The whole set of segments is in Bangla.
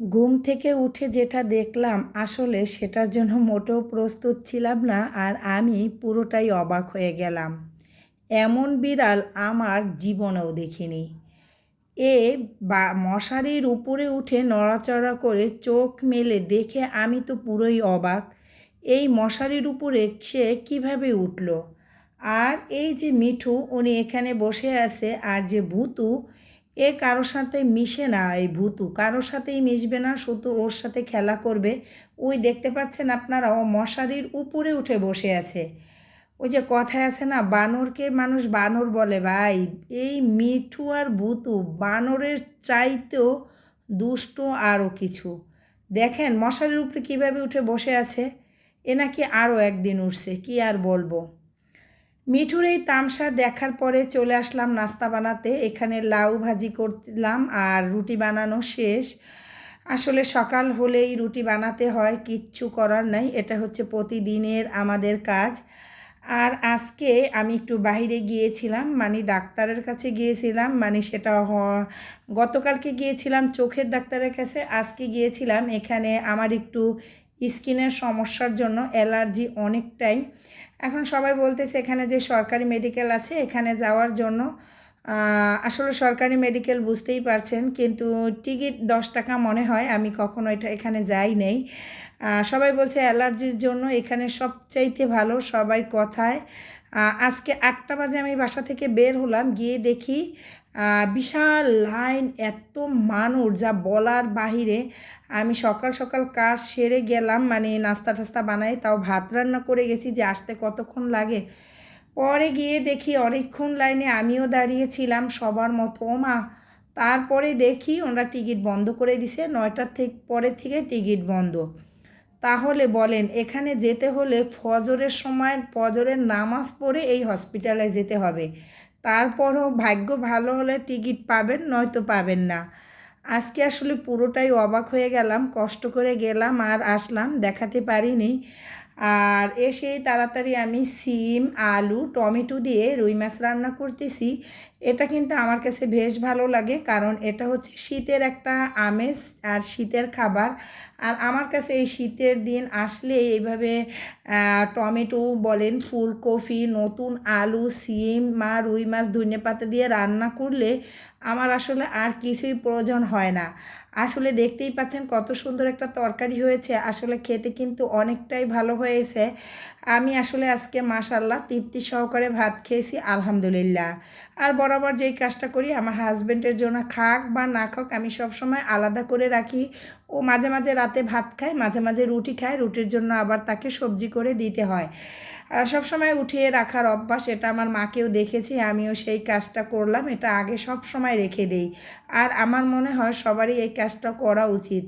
ঘুম থেকে উঠে যেটা দেখলাম, আসলে সেটার জন্য মোটেও প্রস্তুত ছিলাম না আর আমি পুরোটাই অবাক হয়ে গেলাম। এমন বিড়াল আমার জীবনেও দেখিনি। এ বা মশারির উপরে উঠে নড়াচড়া করে চোখ মেলে দেখে আমি তো পুরোই অবাক। এই মশারির উপরে সে কীভাবে উঠল? আর এই যে মিঠু, উনি এখানে বসে আছে, আর যে ভূতু এ কারোর সাথে মিশে না এই ভূতু। কারোর সাথেই মিশবে না, শুধু ওর সাথে খেলা করবে। ওই দেখতে পাচ্ছেন আপনারা, ও মশারির উপরে উঠে বসে আছে। ওই যে কথায় আছে না, বানরকে মানুষ বানর বলে। ভাই, এই মিঠু আর ভূতু বানরের চাইতেও দুষ্ট আরও কিছু। দেখেন, মশারির উপরে কীভাবে উঠে বসে আছে। এ নাকি আরও একদিন উঠছে, কি আর বলব? মিঠুর এই তামসা দেখার পরে চলে আসলাম নাস্তা বানাতে। এখানে লাউ ভাজি করলাম আর রুটি বানানো শেষ। আসলে সকাল হলেই রুটি বানাতে হয়, কিচ্ছু করার নাই। এটা হচ্ছে প্রতিদিনের আমাদের কাজ। আর আজকে আমি একটু বাহিরে গিয়েছিলাম মানে ডাক্তারের কাছে গিয়েছিলাম মানে সেটা গতকালকে গিয়েছিলাম চোখের ডাক্তারের কাছে, আজকে গিয়েছিলাম এখানে আমার একটু স্কিনের সমস্যার জন্য অ্যালার্জি অনেকটাই। এখন সবাই বলতেছে এখানে যে সরকারি মেডিকেল আছে, এখানে যাওয়ার জন্য আসলে সরকারি মেডিকেল বুঝতেই পারছেন, কিন্তু টিকিট দশ টাকা মনে হয়, আমি কখনো এটা এখানে যাই নেই। সবাই বলছে অ্যালার্জির জন্য এখানে সবচাইতে ভালো সবাই কথায়। আজকে আটটা বাজে আমি বাসা থেকে বের হলাম, গিয়ে দেখি বিশাল লাইন, এত মানুষ যা বলার বাহিরে। আমি সকাল সকাল কাজ সেরে গেলাম মানে নাস্তা টাস্তা বানাই, তাও ভাত রান্না করে গেছি যে আসতে কতক্ষণ লাগে। পরে গিয়ে দেখি অনেকক্ষণ লাইনে আমিও দাঁড়িয়েছিলাম সবার মতো। ও মা, তারপরে দেখি ওনারা টিকিট বন্ধ করে দিছে, নয়টার থেকে, পরের থেকে টিকিট বন্ধ। তাহলে বলেন, এখানে যেতে হলে ফজরের সময়, ফজরের নামাজ পড়ে এই হসপিটালে যেতে হবে। তারপরও ভাগ্য ভালো হলে টিকিট পাবেন, নয়তো পাবেন না। আজকে আসলে পুরোটাই অবাক হয়ে গেলাম, কষ্ট করে গেলাম আর আসলাম, দেখাতে পারিনি। আর এসেই তাড়াতাড়ি আমি সিম, আলু, টমেটো দিয়ে রুই মাছ রান্না করতেছি। এটা কিন্তু আমার কাছে বেশ ভালো লাগে কারণ এটা হচ্ছে শীতের একটা আমেজ আর শীতের খাবার। আর আমার কাছে এই শীতের দিন আসলে এইভাবে টমেটো বলেন, ফুলকপি, নতুন আলু, সিম, মা রুই মাছ, ধনে পাতা দিয়ে রান্না করলে আমার আসলে আর কিছুই প্রয়োজন হয় না। আসলে দেখতেই পাচ্ছেন কত সুন্দর একটা তরকারি হয়েছে। আসলে খেতে কিন্তু অনেকটাই ভালো হয়েছে। আমি আসলে আজকে মাসাল্লাহ তৃপ্তি সহকারে ভাত খেয়েছি, আলহামদুলিল্লাহ। আর বরাবর যেই কাজটা করি, আমার হাজব্যান্ডের জন্য খাক বা না খাক আমি সবসময় আলাদা করে রাখি। ও মাঝে মাঝে রাতে ভাত খায়, মাঝে মাঝে রুটি খায়, রুটির জন্য আবার তাকে সবজি করে দিতে হয়। সবসময় উঠিয়ে রাখার অভ্যাস এটা আমার মাকেও দেখেছি, আমিও সেই কাজটা করলাম, এটা আগে সব সময় রেখে দেই। আর আমার মনে হয় সবারই এই কাজটা করা উচিত।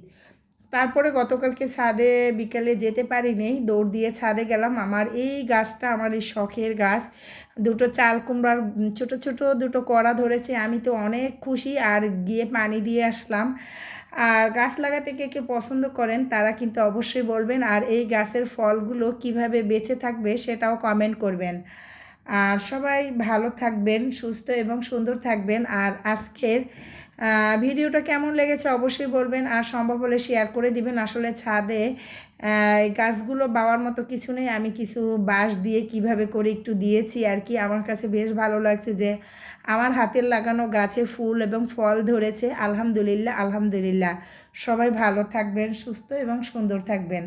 তারপরে গতকালকে ছাদে বিকেলে যেতে পারিনি, দৌড় দিয়ে ছাদে গেলাম। আমার এই গাছটা আমার এই শখের গাছ। দুটো চাল কুমড়ার ছোট ছোট দুটো কড়া ধরেছে। আমি তো অনেক খুশি আর গিয়ে পানি দিয়ে আসলাম। আর গাছ লাগাতে কে কে পছন্দ করেন তারা কিন্তু অবশ্যই বলবেন। আর এই গাছের ফলগুলো কীভাবে বেঁচে থাকবে সেটাও কমেন্ট করবেন। আর সবাই ভালো থাকবেন, সুস্থ এবং সুন্দর থাকবেন। আর আজকের ভিডিওটা কেমন লেগেছে অবশ্যই বলবেন। আর সম্ভব হলে শেয়ার করে দিবেন। আসলে ছাদে গাছগুলো বাওয়ার মতো কিছু নেই। আমি কিছু বাঁশ দিয়ে কীভাবে করে একটু দিয়েছি আর কি। আমার কাছে বেশ ভালো লাগছে যে আমার হাতের লাগানো গাছে ফুল এবং ফল ধরেছে। আলহামদুলিল্লাহ আলহামদুলিল্লাহ। সবাই ভালো থাকবেন, সুস্থ এবং সুন্দর থাকবেন।